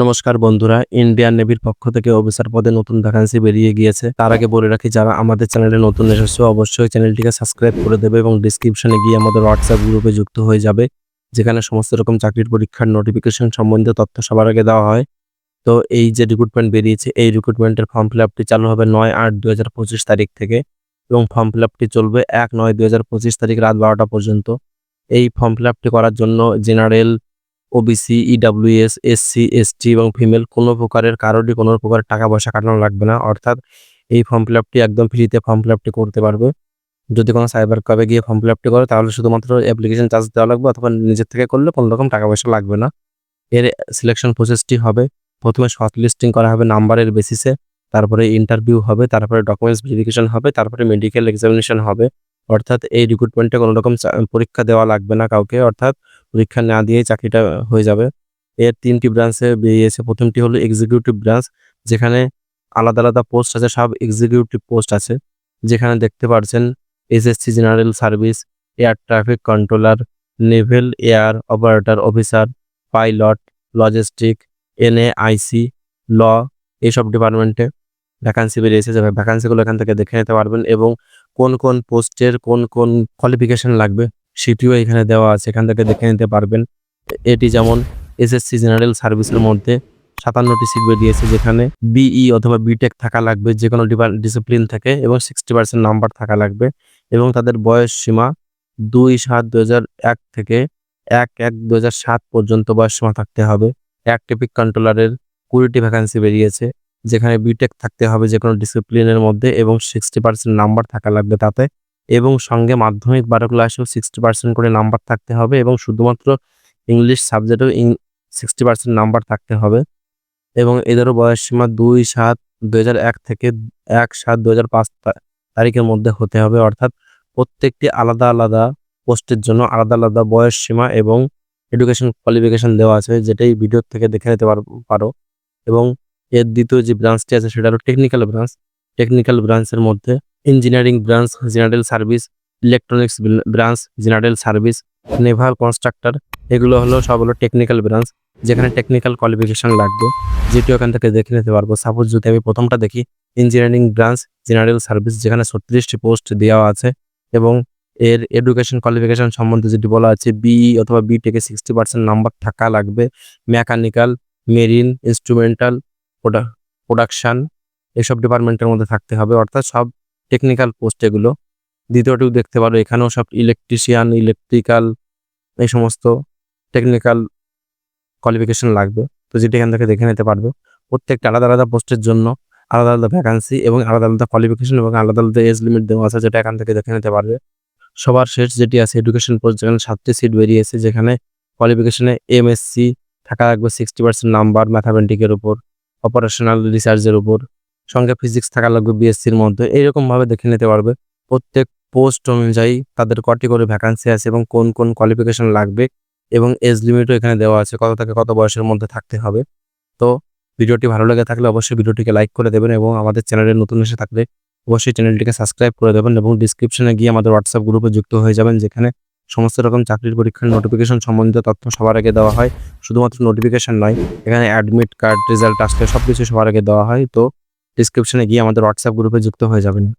নমস্কার বন্ধুরা ইন্ডিয়ান নেভির পক্ষ থেকে অফিসার পদে নতুন ভ্যাকান্সি বেরিয়ে গিয়েছে। তার আগে বলে রাখি, যারা আমাদের চ্যানেলে নতুন এসেছে, অবশ্যই চ্যানেলটিকে সাবস্ক্রাইব করে দেবে এবং ডিসক্রিপশনে গিয়ে আমাদের হোয়াটসঅ্যাপ গ্রুপে যুক্ত হয়ে যাবে, যেখানে সমস্ত রকম চাকরির পরীক্ষার নোটিফিকেশন সম্বন্ধে তথ্য সবার আগে দেওয়া হয়। তো এই যে রিক্রুটমেন্ট বেরিয়েছে, এই রিক্রুটমেন্টের ফর্ম ফিল আপটি চালু হবে নয় আট দু তারিখ থেকে এবং ফর্ম ফিল আপটি চলবে এক নয় দু তারিখ রাত বারোটা পর্যন্ত। এই ফর্ম ফিল আপটি করার জন্য general OBC EWS SC ST এবং ফিমেল কোনো প্রকারের কারোরই কোনো প্রকার টাকা পয়সা কাটানো লাগবে না। অর্থাৎ এই ফর্ম ফিল আপটি একদম ফ্রিতে ফর্ম ফিল আপটি করতে পারবে। যদি কোনো সাইবার ক্যাবে গিয়ে ফর্ম ফিল আপটি করে, তাহলে শুধুমাত্র অ্যাপ্লিকেশন চার্জ দেওয়া লাগবে অথবা নিজের থেকে করলে কোনো রকম টাকা পয়সা লাগবে না। এর সিলেকশন প্রসেসটি হবে, প্রথমে শর্ট লিস্টিং করা হবে নাম্বারের বেসিসে তারপরে ইন্টারভিউ হবে, তারপরে ডকুমেন্টস ভেরিফিকেশন হবে, তারপরে মেডিকেল এক্সামিনেশন হবে। অর্থাৎ এই রিক্রুটমেন্টে কোনো রকম পরীক্ষা দেওয়া লাগবে না কাউকে। অর্থাৎ পরীক্ষা না দিয়েই চাকরিটা হয়ে যাবে। এর তিনটি ব্রাঞ্চে বেরিয়েছে। প্রথমটি হলো এক্সিকিউটিভ ব্রাঞ্চ যেখানে আলাদা আলাদা পোস্ট আছে, সব এক্সিকিউটিভ পোস্ট আছে। যেখানে দেখতে পাচ্ছেন SSC general service air traffic controller naval air operator officer pilot logistic NAIC law এইসব ডিপার্টমেন্টে ভ্যাকান্সি বেরিয়েছে। যে ভ্যাকান্সিগুলো এখান থেকে দেখে নিতে পারবেন এবং কোন কোন পোস্টের কোন কোন কোয়ালিফিকেশন লাগবে। সেটিও এখানে দেওয়া আছে, এখান থেকে দেখে নিতে পারবেন। এটি যেমন এসএসসি জেনারেল সার্ভিসের মধ্যে সাতান্নটি সিট বেরিয়েছে যেখানে বিই অথবা বিটেক থাকা লাগবে যে কোনো ডিসিপ্লিন থেকে, এবং সিক্সটি পার্সেন্ট নাম্বার থাকা লাগবে। এবং তাদের বয়স সীমা দুই সাত দু এক থেকে এক এক দু সাত পর্যন্ত বয়স সীমা থাকতে হবে। এক টিপিক কন্ট্রোলারের কুড়িটি ভ্যাকান্সি বেরিয়েছে, যেখানে বিটেক থাকতে হবে যে কোনো ডিসিপ্লিনের মধ্যে, এবং সিক্সটি পার্সেন্ট নাম্বার থাকা লাগবে তাতে। এবং সঙ্গে মাধ্যমিক বারো ক্লাসেও সিক্সটি পার্সেন্ট করে নাম্বার থাকতে হবে এবং শুধুমাত্র ইংলিশ সাবজেক্টেও ইং সিক্সটি পার্সেন্ট নাম্বার থাকতে হবে। এবং এদেরও বয়স সীমা দুই সাত দু এক থেকে এক সাত দু হাজার পাঁচ তারিখের মধ্যে হতে হবে। অর্থাৎ প্রত্যেকটি আলাদা আলাদা পোস্টের জন্য আলাদা আলাদা বয়স সীমা এবং এডুকেশন কোয়ালিফিকেশন দেওয়া আছে, যেটাই ভিডিও থেকে দেখে নিতে পারো এবং এর দ্বিতীয় যে ব্রাঞ্চটি আছে, সেটা হলো টেকনিক্যাল ব্রাঞ্চ টেকনিক্যাল ব্রাঞ্চের মধ্যে engineering branch, general service, electronics branch, general service, naval constructor, এগুলো হলো সব হলো টেকনিক্যাল ব্রাঞ্চ, যেখানে টেকনিক্যাল কোয়ালিফিকেশন লাগবে। যেটি ওখান থেকে দেখে নিতে পারব। সাপোজ যদি আমি প্রথমটা দেখি, ইঞ্জিনিয়ারিং ব্রাঞ্চ, জেনারেল সার্ভিস, যেখানে ছত্রিশটি পোস্ট দেওয়া আছে এবং এর এডুকেশন কোয়ালিফিকেশন সম্বন্ধে যেটি বলা আছে বিই অথবা বি থেকে সিক্সটি পার্সেন্ট নাম্বার থাকা লাগবে। মেকানিক্যাল মেরিন ইনস্ট্রুমেন্টাল প্রোডাকশন এসব ডিপার্টমেন্টের মধ্যে থাকতে হবে। অর্থাৎ সব টেকনিক্যাল পোস্ট এগুলো। দ্বিতীয়টিও দেখতে পারো, এখানেও সব ইলেকট্রিশিয়ান ইলেকট্রিক্যাল এই সমস্ত টেকনিক্যাল কোয়ালিফিকেশন লাগবে। তো যেটি এখান থেকে দেখে নিতে পারবে, প্রত্যেকটা আলাদা আলাদা পোস্টের জন্য আলাদা আলাদা ভ্যাকান্সি এবং আলাদা আলাদা কোয়ালিফিকেশন এবং আলাদা আলাদা এজ লিমিট দেওয়া আছে, যেটা এখান থেকে দেখে নিতে পারবে। সবার শেষ যেটি আছে এডুকেশন পোস্ট যেখানে সাতটি সিট বেরিয়েছে, যেখানে কোয়ালিফিকেশনে এমএসসি থাকা লাগবে সিক্সটি পার্সেন্ট নাম্বার ম্যাথামেটিকের উপর অপারেশনাল রিসার্চের উপর। সঙ্গে ফিজিক্স থাকা লাগবে বিএসসির মধ্যে। এইরকম ভাবে দেখে নিতে পারবে। প্রত্যেক পোস্ট অনুযায়ী তাদের কটি করে ভ্যাকান্সি আছে এবং কোন কোন কোয়ালিফিকেশন লাগবে এবং এজ লিমিটও এখানে দেওয়া আছে, কত থেকে কত বয়সের মধ্যে থাকতে হবে। তো ভিডিওটি ভালো লেগে থাকলে অবশ্যই ভিডিওটিকে লাইক করে দেবেন এবং আমাদের চ্যানেলে নতুন এসে থাকলে অবশ্যই চ্যানেলটিকে সাবস্ক্রাইব করে দেবেন এবং ডিসক্রিপশনে গিয়ে আমাদের হোয়াটসঅ্যাপ গ্রুপে যুক্ত হয়ে যাবেন, যেখানে সমস্ত রকম চাকরির পরীক্ষার নোটিফিকেশন সম্বন্ধিত তথ্য সবার আগে দেওয়া হয়। শুধুমাত্র নোটিফিকেশন নয়, এখানে অ্যাডমিট কার্ড রেজাল্ট আসলে সব কিছু সবার আগে দেওয়া হয়। তো ডিসক্রিপশনে গিয়ে আমাদের হোয়াটসঅ্যাপ গ্রুপে যুক্ত হয়ে যাবেন।